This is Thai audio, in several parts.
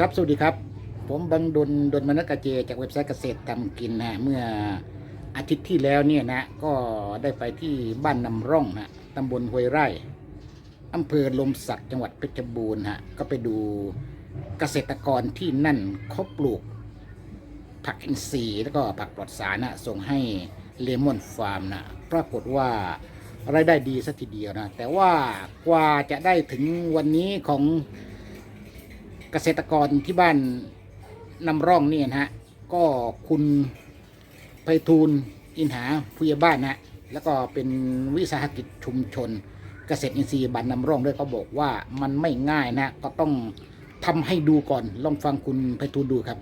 ครับ สวัสดีครับ ผมบังดลดลมนกกะเจ จากเว็บไซต์เกษตรทำกินนะเมื่ออาทิตย์ที่แล้วเนี่ยนะ ก็ได้ไปที่บ้านนำร่องนะตำบลห้วยไร่อำเภอลมสักจังหวัดเพชรบูรณ์ฮะก็ไปดูเกษตรกรที่นั่นเขาปลูก ผักอินทรีย์แล้วก็ผักปลอดสารนะส่งให้เลมอนฟาร์มนะปรากฏว่ารายได้ดีสักทีเดียวนะ แต่ว่ากว่าจะได้ถึงวันนี้ของ กษตรกรที่บ้านนำร่องนี่นะฮะก็คุณไพฑูรย์อินหาผู้ใหญ่บ้านนะฮะแล้วก็เป็นวิสาหกิจชุมชน เกษตรอินทรีย์บ้านนำร่องด้วยเขาบอกว่ามันไม่ง่ายนะก็ต้องทำให้ดูก่อนลองฟังคุณไพฑูรย์ดูครับ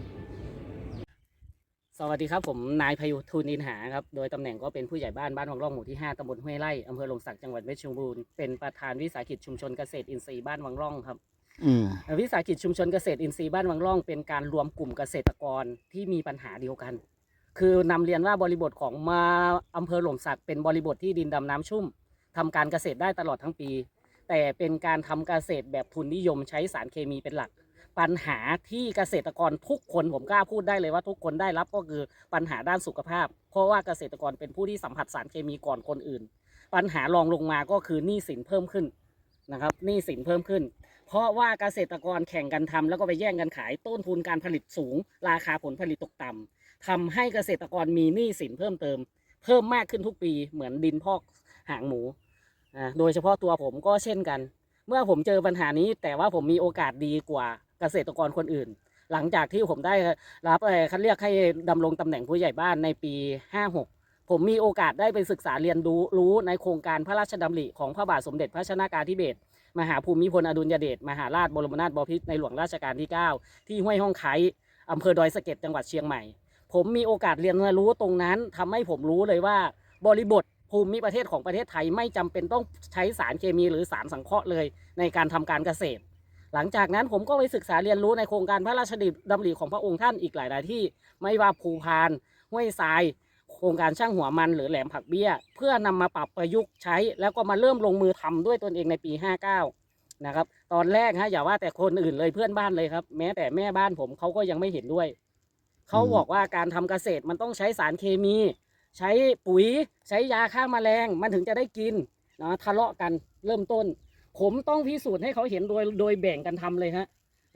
สวัสดีครับผมนายพยุทูลอินหาครับโดยตำแหน่งก็เป็นผู้ใหญ่บ้านบ้านวังร่องหมู่ที่ 5ตำบลห้วยไร่อำเภอหลมสักจังหวัดเพชรบูรณ์เป็นประธานวิสาหกิจชุมชนเกษตรอินทรีย์บ้านวังร่องครับ อืมวิสาหกิจชุมชนเกษตรอินทรีย์บ้านวังร่องเป็นการรวมกลุ่มเกษตรกรที่มีปัญหาเดียวกัน คือนำเรียนว่าบริบทของมาอำเภอหลมสักเป็นบริบทที่ดินดำน้ำชุ่มทำการเกษตรได้ตลอดทั้งปี แต่เป็นการทำเกษตรแบบทุนนิยมใช้สารเคมีเป็นหลัก ปัญหาที่เกษตรกรทุกคนผมกล้าพูดได้เลยว่าทุกคนได้รับก็คือปัญหาด้านสุขภาพ เพราะว่าเกษตรกรเป็นผู้ที่สัมผัสสารเคมีก่อนคนอื่น ปัญหารองลงมาก็คือหนี้สินเพิ่มขึ้น นะครับหนี้สินเพิ่มขึ้น เพราะว่าเกษตรกรแข่งกันทำแล้วก็ไปแย่งกันขายต้นทุนการผลิตสูง ราคาผลผลิตตกต่ำทำให้เกษตรกรมีหนี้สินเพิ่มเติม เพิ่มมากขึ้นทุกปีเหมือนดินพอกหางหมูอ่าโดยเฉพาะตัวผมก็เช่นกัน เมื่อผมเจอปัญหานี้ แต่ว่าผมมีโอกาสดีกว่าเกษตรกรคนอื่น หลังจากที่ผมได้รับเอ่อคัดเรียกให้ดำรงตำแหน่งผู้ใหญ่บ้านในปี 56 ผมมีโอกาสได้ไปศึกษาเรียนรู้รู้ในโครงการพระราชดำริของพระบาทสมเด็จพระชนากาธิเบศรมหาภูมิพลอดุลยเดชมหาราชบรมนาถบพิตรในหลวงรัชกาลที่ 9 ที่ห้วยห้องไคอำเภอดอยสะเก็ดจังหวัดเชียงใหม่ ผมมีโอกาสเรียนรู้ตรงนั้นทำให้ผมรู้เลยว่า บริบทภูมิประเทศของประเทศไทยไม่จำเป็นต้องใช้สารเคมีหรือสารสังเคราะห์เลย ในการทำการเกษตร หลังจากนั้นผมก็ไปศึกษาเรียนรู้ในโครงการพระราชดำริของพระองค์ท่านอีกหลาย ๆ ที่ ไม่ว่าภูพานห้วยทราย โครงการช่างหัวมันหรือแหลมผักเบี้ย เพื่อนำมาปรับประยุกต์ใช้ แล้วก็มาเริ่มลงมือทำด้วยตนเองในปี 59 นะครับ ตอนแรกฮะอย่าว่าแต่คนอื่นเลยเพื่อนบ้านเลยครับ แม้แต่แม่บ้านผมเขาก็ยังไม่เห็นด้วย เขาบอกว่าการทำเกษตรมันต้องใช้สารเคมี ใช้ปุ๋ย ใช้ยาฆ่าแมลงมันถึงจะได้กินนะทะเลาะกันเริ่มต้น ผมต้องพิสูจน์ให้เขาเห็นโดยโดยแบ่งกันทำเลยฮะ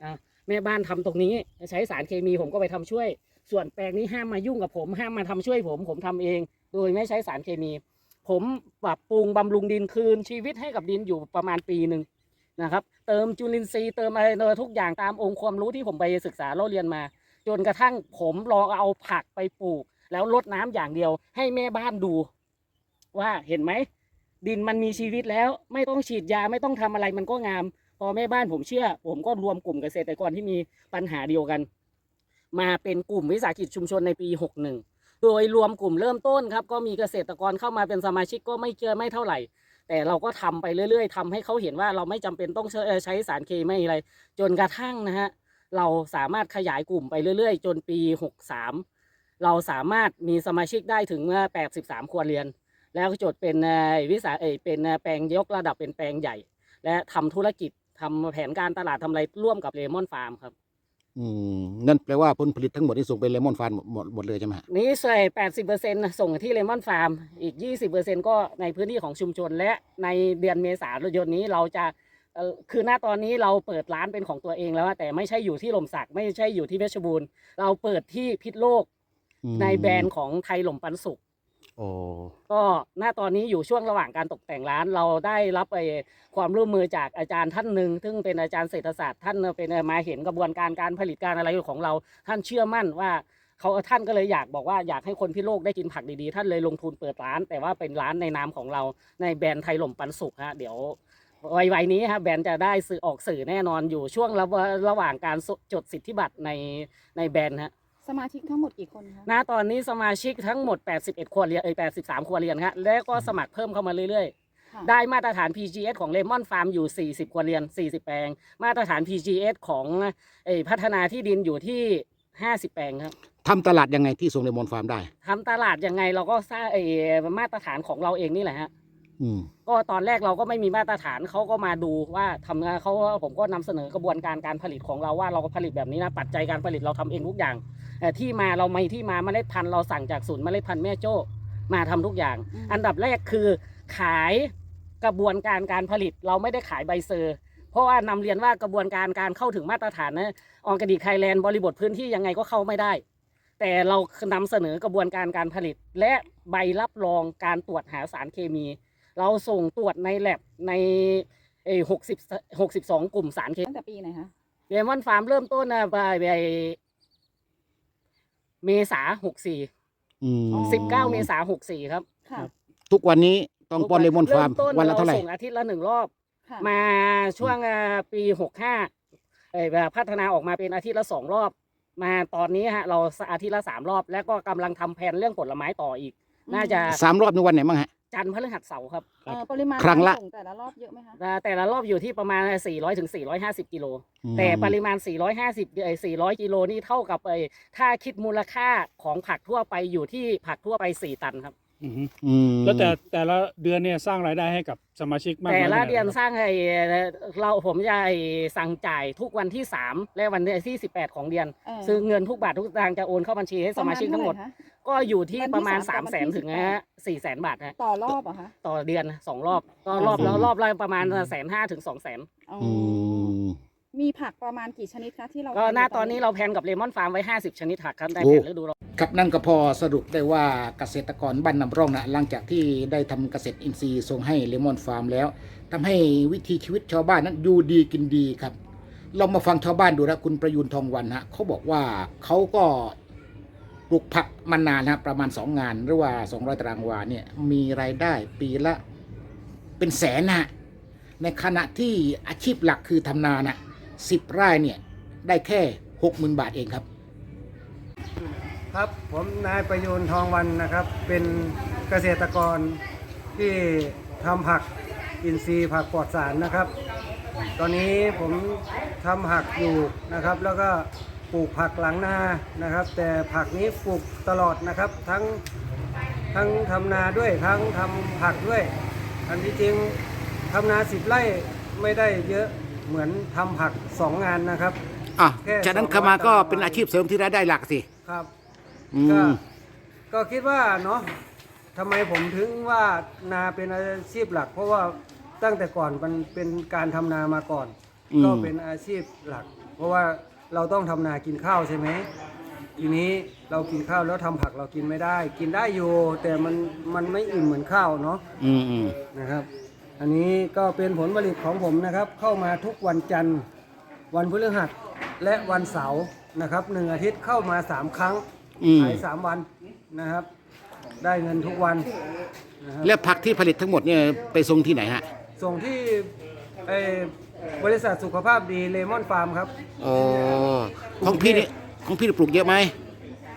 อะแม่บ้านทำตรงนี้ใช้สารเคมีผมก็ไปทำช่วย ส่วนแปลงนี้ห้ามมายุ่งกับผม ห้ามมาทำช่วยผม ผมทำเอง โดยไม่ใช้สารเคมี ผมปรับปรุงบำรุงดินคืนชีวิตให้กับดินอยู่ประมาณปีหนึ่งนะครับ เติมจุลินทรีย์เติมอะไรเนอทุกอย่างตามองค์ความรู้ที่ผมไปศึกษาเราเรียนมา จนกระทั่งผมลองเอาผักไปปลูก แล้วลดน้ำอย่างเดียว ให้แม่บ้านดู ว่าเห็นไหมดินมันมีชีวิตแล้ว ไม่ต้องฉีดยาไม่ต้องทำอะไรมันก็งาม พอแม่บ้านผมเชื่อ ผมก็รวมกลุ่มเกษตรกรที่มีปัญหาเดียวกัน มาเป็นกลุ่มวิสาหกิจชุมชนในปี 61 โดยรวมกลุ่มเริ่มต้นครับก็มีเกษตรกรเข้ามาเป็นสมาชิกก็ไม่เจอไม่เท่าไหร่ แต่เราก็ทำไปเรื่อย ๆทำให้เขาเห็นว่าเราไม่จำเป็นต้องใช้สารเคมีอะไร จนกระทั่งนะฮะเราสามารถขยายกลุ่มไปเรื่อย ๆ จนปี 63 เราสามารถมีสมาชิกได้ถึงเมื่อ83 ครัวเรือน แล้วจดเป็นวิสาเอเป็นแปลงยกระดับเป็นแปลงใหญ่ และทำธุรกิจทำแผนการตลาดทำอะไรร่วมกับเลมอนฟาร์มครับ อืมนั่นแปลว่าผลผลิตทั้งหมดที่ส่งไปเลมอนฟาร์มหมดหมดเลยใช่ไหมฮะนี้ใส่80%ส่งที่เลมอนฟาร์ม อีก20%ก็ในพื้นที่ของชุมชน และในเดือนเมษายนนี้เราจะเอ่อคือหน้าตอนนี้เราเปิดร้านเป็นของตัวเองแล้วอะแต่ไม่ใช่อยู่ที่ลมสักไม่ใช่อยู่ที่เพชรบูรณ์ เราเปิดที่พิษโลก อืมในแบรนด์ของไทยหล่มปันสุข โอ้ก็หน้าตอนนี้อยู่ช่วงระหว่างการตกแต่งร้านเราได้รับไปความร่วมมือจากอาจารย์ท่านหนึ่งซึ่งเป็นอาจารย์เศรษฐศาสตร์ท่านเป็นมาเห็นกระบวนการการผลิตการอะไรของเรา ท่านเชื่อมั่นว่าเขาท่านก็เลยอยากบอกว่าอยากให้คนพิโลกได้กินผักดีๆ ท่านเลยลงทุนเปิดร้าน แต่ว่าเป็นร้านในนามของเราในแบรนด์ไทยหล่มปันสุขฮะเดี๋ยวไวๆนี้ฮะแบรนด์จะได้สื่อออกสื่อแน่นอนอยู่ช่วงระหว่างการจดสิทธิบัตรในในแบรนด์ฮะ สมาชิกทั้งหมดกี่คนคะณตอนนี้สมาชิกทั้งหมด 81 ครัวเรือนเอ้ย83 ครัวเรือนครับแล้วก็สมัครเพิ่มเข้ามาเรื่อยค่ะๆ ได้มาตรฐาน PGS ของ Lemon Farm อยู่ 40 ครัวเรือน 40 แปลง มาตรฐาน PGS ของเอ้ยพัฒนาที่ดินอยู่ที่ 50 แปลงครับ ทำตลาดยังไงที่ส่งเลมอนฟาร์มได้ ทำตลาดยังไงเราก็สร้างเอ้ยมาตรฐานของเราเองนี่แหละฮะ อืมก็ตอนแรกเราก็ไม่มีมาตรฐานเขาก็มาดูว่าทำงานเขาผมก็นำเสนอกระบวนการการผลิตของเราว่าเราก็ผลิตแบบนี้นะปัจจัยการผลิตเราทำเองทุกอย่างแต่ที่มาเราไม่ที่มาเมล็ดพันธุ์เราสั่งจากศูนย์เมล็ดพันธุ์แม่โจ้มาทำทุกอย่าง อืม อันดับแรกคือขายกระบวนการการผลิตเราไม่ได้ขายใบเซอร์ เพราะว่านำเรียนว่ากระบวนการการเข้าถึงมาตรฐานนะออร์แกนิกไทยแลนด์บริบทพื้นที่ยังไงก็เข้าไม่ได้ แต่เรานำเสนอกระบวนการการผลิต และใบรับรองการตรวจหาสารเคมี เราส่งตรวจในแลบในเอหกสิบหกสิบสองกลุ่มสารเคมีตั้งแต่ปีไหนคะเดมอนฟาร์มเริ่มต้นนะไปไปเมษาหกสี่อืมสิบเก้าเมษาหกสี่ครับค่ะทุกวันนี้ต้องป้อนเลมอนฟาร์มเต้นวันละเท่าไหร่ส่งอาทิตย์ละหนึ่งรอบ ค่ะมาช่วงอ่าปีหกห้าเอ่อแบบพัฒนาออกมาเป็นอาทิตย์ละสองรอบ มาตอนนี้ฮะ เราอาทิตย์ละสามรอบ แล้วก็กำลังทำแผนเรื่องผลไม้ต่ออีก น่าจะ สามรอบในวันไหนบ้างฮะ จันทร์พฤหัสเสาร์ครับเอ่อปริมาณครั้งละ การส่งแต่ละรอบเยอะไหมคะแต่แต่ละรอบอยู่ที่ประมาณ 400ถึง450 กิโลแต่ปริมาณ 450เอ่อ400 กิโลนี่เท่ากับไอ้ถ้าคิดมูลค่าของผักทั่วไปอยู่ที่ผักทั่วไป 4 ตันครับ อือฮึอืมแล้วแต่แต่ละเดือนเนี่ยสร้างรายได้ให้กับสมาชิกมากแต่น้อยละขนาไหเดือนครับสร้างไอ้เราผมจะไอ้สั่งจ่ายทุกวันที่3และวันที่18ของเดือน เออซึ่งเงินทุกบาททุกสตางค์จะโอนเข้าบัญชีให้สมาชิกทั้งหมด ประาณเท่าไหร่คะ ก็อยู่ที่ประมาณวันที่3 0 0 0 0 0สามกับวันที่ ถึงนะฮะ4 0 0 0 0บาทฮะต่อรอบเหรอคะต่อเดือนสองรอบก็รอบแล้วรอบละประมาณแสนห้าถึงสองแสน อ๋ออือม มีผักประมาณกี่ชนิดคะที่เราก็ทำหน้าตอนนี้เราแพลนกับเลมอนฟาร์มไว้ 50 ชนิดผักครับในโอ้แผนฤดูร้อนครับนั่นก็พอสรุปได้ว่าเกษตรกรบ้านนำร่องนะหลังจากที่ได้ทำเกษตรอินทรีย์ส่งให้เลมอนฟาร์มแล้วทำให้วิถีชีวิตชาวบ้านนั้นอยู่ดีกินดีครับ เรามาฟังชาวบ้านดูนะคุณประยูนทองวันฮะเขาบอกว่าเขาก็ปลูกผักมานานฮะประมาณสองงาน หรือว่า 200 ตารางวาเนี่ยมีรายได้ปีละเป็นแสนนะฮะในขณะที่อาชีพหลักคือทำนานะ สิบไร่เนี่ยได้แค่หกหมื่นบาทเองครับ ครับผมนายประยูนทองวันนะครับ เป็นเกษตรกรที่ทำผักอินทรีย์ผักปลอดสารนะครับ ตอนนี้ผมทำผักอยู่นะครับ แล้วก็ปลูกผักหลังนานะครับ แต่ผักนี้ปลูกตลอดนะครับ ทั้งทั้งทำนาด้วยทั้งทำผักด้วย อันที่จริงทำนาสิบไร่ไม่ได้เยอะ เหมือนทำผักสองงานนะครับ อะแค่จากนั้น200เข้ามาก็ตารางวาเป็นอาชีพเสริมที่รายได้หลักสิ ครับ อืก็ม ก็คิดว่าเนาะทำไมผมถึงว่านาเป็นอาชีพหลัก เพราะว่าตั้งแต่ก่อนมันเป็นการทำนามาก่อน อืม ก็เป็นอาชีพหลัก เพราะว่าเราต้องทำนากินข้าวใช่ไหมทีนี้เรากินข้าวแล้วทำผักเรากินไม่ได้ กินได้อยู่แต่มันมันไม่อิ่มเหมือนข้าวเนาะอืมอืมนะครับ อันนี้ก็เป็นผลผลิตของผมนะครับ เข้ามาทุกวันจันทร์ วันพฤหัสและวันเสาร์นะครับหนึ่งอาทิตย์เข้ามาสามครั้งอืม ขายสามวันนะครับ ได้เงินทุกวันนะครับ แล้วผักที่ผลิตทั้งหมดเนี่ยไปส่งที่ไหนฮะ ส่งที่เอ่อบริษัทสุขภาพดีเลมอนฟาร์มครับ อ๋อ ของพี่นี่ของพี่ปลูกเยอะไหม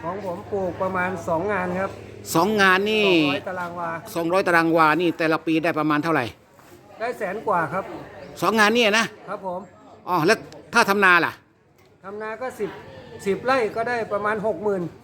ของผมปลูกประมาณ 2 งานครับสองงานนี่ 200 ตารางวาสองร้อยตารางวา นี่แต่ละปีได้ประมาณเท่าไหร่ ได้แสนกว่าครับ สองงานนี่นะครับผมอ๋อแล้วถ้าทำนาล่ะทำนาก็10 10ไร่ก็ได้ประมาณ60,000